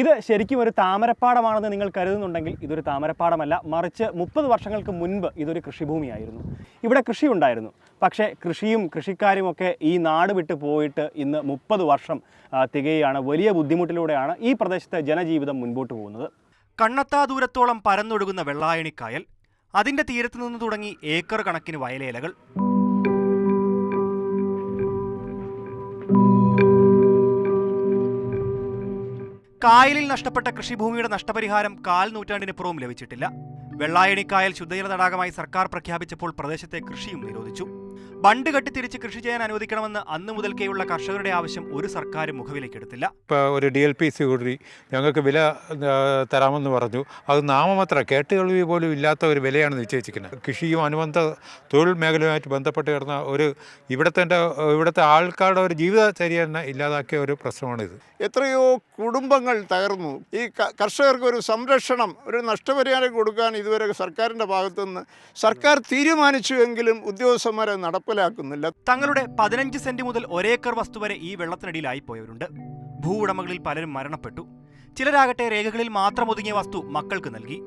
ഇത് ശരിക്കും ഒരു താമരപ്പാടമാണെന്ന് നിങ്ങൾ കരുതുന്നുണ്ടെങ്കിൽ ഇതൊരു താമരപ്പാടമല്ല. മറിച്ച് മുപ്പത് വർഷങ്ങൾക്ക് മുൻപ് ഇതൊരു കൃഷിഭൂമിയായിരുന്നു. ഇവിടെ കൃഷി ഉണ്ടായിരുന്നു പക്ഷേ കൃഷിയും കൃഷിക്കാരും ഒക്കെ ഈ നാട് വിട്ട് പോയിട്ട് ഇന്ന് മുപ്പത് വർഷം തികയാണ്. വലിയ ബുദ്ധിമുട്ടിലൂടെയാണ് ഈ പ്രദേശത്തെ ജനജീവിതം മുൻപോട്ട് പോകുന്നത്. കണ്ണത്താ ദൂരത്തോളം പരന്നൊഴുകുന്ന വെള്ളായണിക്കായൽ അതിന്റെ തീരത്ത് നിന്ന് തുടങ്ങി ഏക്കർ കണക്കിന് വയലേലകൾ. കായലിൽ നഷ്ടപ്പെട്ട കൃഷിഭൂമിയുടെ നഷ്ടപരിഹാരം കാൽ നൂറ്റാണ്ടിനിപ്പുറവും ലഭിച്ചിട്ടില്ല. വെള്ളായണിക്കായൽ ശുദ്ധജല തടാകമായി സർക്കാർ പ്രഖ്യാപിച്ചപ്പോൾ പ്രദേശത്തെ കൃഷിയും നിരോധിച്ചു. ബണ്ട് കെട്ടി തിരിച്ച് കൃഷി ചെയ്യാൻ അനുവദിക്കണമെന്ന് അന്ന് മുതൽക്കേയുള്ള കർഷകരുടെ ആവശ്യം ഒരു സർക്കാരും മുഖവിലേക്കെടുത്തില്ല ഇപ്പോൾ ഒരു ഡി എൽ പി സി കൂടി ഞങ്ങൾക്ക് വില തരാമെന്ന് പറഞ്ഞു. അത് നാമമാത്ര കേട്ടുകേൾവി പോലും ഇല്ലാത്ത ഒരു വിലയാണ് നിശ്ചയിച്ചിരിക്കുന്നത്. കൃഷിയും അനുബന്ധ തൊഴിൽ മേഖലയുമായിട്ട് ബന്ധപ്പെട്ട് കിടന്ന ഒരു ഇവിടുത്തെ ഇവിടുത്തെ ആൾക്കാരുടെ ഒരു ജീവിതചര്യ തന്നെ ഇല്ലാതാക്കിയ ഒരു പ്രശ്നമാണിത്. എത്രയോ കുടുംബങ്ങൾ തകർന്നു. ഈ കർഷകർക്ക് ഒരു സംരക്ഷണം ഒരു നഷ്ടപരിഹാരം കൊടുക്കാൻ ഇതുവരെ സർക്കാരിന്റെ ഭാഗത്തുനിന്ന് സർക്കാർ തീരുമാനിച്ചുവെങ്കിലും ഉദ്യോഗസ്ഥന്മാരെ നടപ്പിലാക്കുന്നില്ല. തങ്ങളുടെ പതിനഞ്ച് സെന്റ് മുതൽ ഒരേക്കർ വസ്തു വരെ ഈ വെള്ളത്തിനടിയിലായി പോയവരുണ്ട് ഭൂ ഉടമകളിൽ പലരും മരണപ്പെട്ടു. ചിലരാകട്ടെ രേഖകളിൽ മാത്രം ഒതുങ്ങിയ വസ്തു മക്കൾക്ക് നൽകി.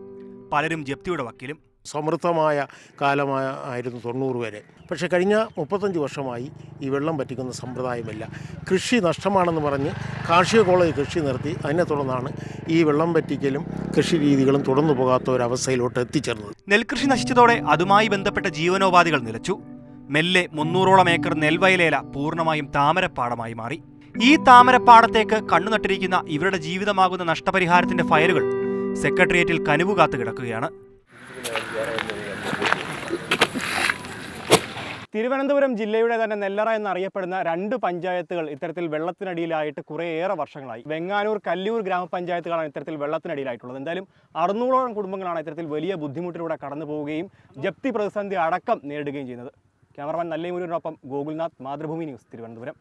പലരും ജപ്തിയുടെ വക്കീലും. സമൃദ്ധമായ കാലമായ ആയിരുന്നു തൊണ്ണൂറ് വരെ. പക്ഷേ കഴിഞ്ഞ മുപ്പത്തഞ്ച് വർഷമായി ഈ വെള്ളം പറ്റിക്കുന്ന സമ്പ്രദായമില്ല. കൃഷി നഷ്ടമാണെന്ന് പറഞ്ഞ് കാർഷിക കോളേജ് കൃഷി നിർത്തി. അതിനെ തുടർന്നാണ് ഈ വെള്ളം പറ്റിക്കലും കൃഷി രീതികളും തുടർന്നു പോകാത്ത ഒരവസ്ഥയിലോട്ട് എത്തിച്ചേർന്നത്. നെൽകൃഷി നശിച്ചതോടെ അതുമായി ബന്ധപ്പെട്ട ജീവനോപാധികൾ നിലച്ചു. മെല്ലെ മുന്നൂറോളം ഏക്കർ നെൽവയലേല പൂർണമായും താമരപ്പാടമായി മാറി. ഈ താമരപ്പാടത്തേക്ക് കണ്ണുനട്ടിരിക്കുന്ന ഇവരുടെ ജീവിതമാകുന്ന നഷ്ടപരിഹാരത്തിന്റെ ഫയലുകൾ സെക്രട്ടേറിയറ്റിൽ കനുവു കാത്തു കിടക്കുകയാണ്. തിരുവനന്തപുരം ജില്ലയുടെ തന്നെ നെല്ലറ എന്നറിയപ്പെടുന്ന രണ്ട് പഞ്ചായത്തുകൾ ഇത്തരത്തിൽ വെള്ളത്തിനടിയിലായിട്ട് കുറേയേറെ വർഷങ്ങളായി. വെങ്ങാനൂർ കല്ലൂർ ഗ്രാമപഞ്ചായത്തുകളാണ് ഇത്തരത്തിൽ വെള്ളത്തിനടിയിലായിട്ടുള്ളത്. എന്തായാലും അറുന്നൂറോളം കുടുംബങ്ങളാണ് ഇത്തരത്തിൽ വലിയ ബുദ്ധിമുട്ടിലൂടെ കടന്നു പോവുകയും ജപ്തി പ്രതിസന്ധി അടക്കം നേരിടുകയും ചെയ്യുന്നത്. ക്യാമറമാൻ നല്ലമുരിനൊപ്പം ഗോകുൽനാഥ് മാതൃഭൂമി ന്യൂസ് തിരുവനന്തപുരം.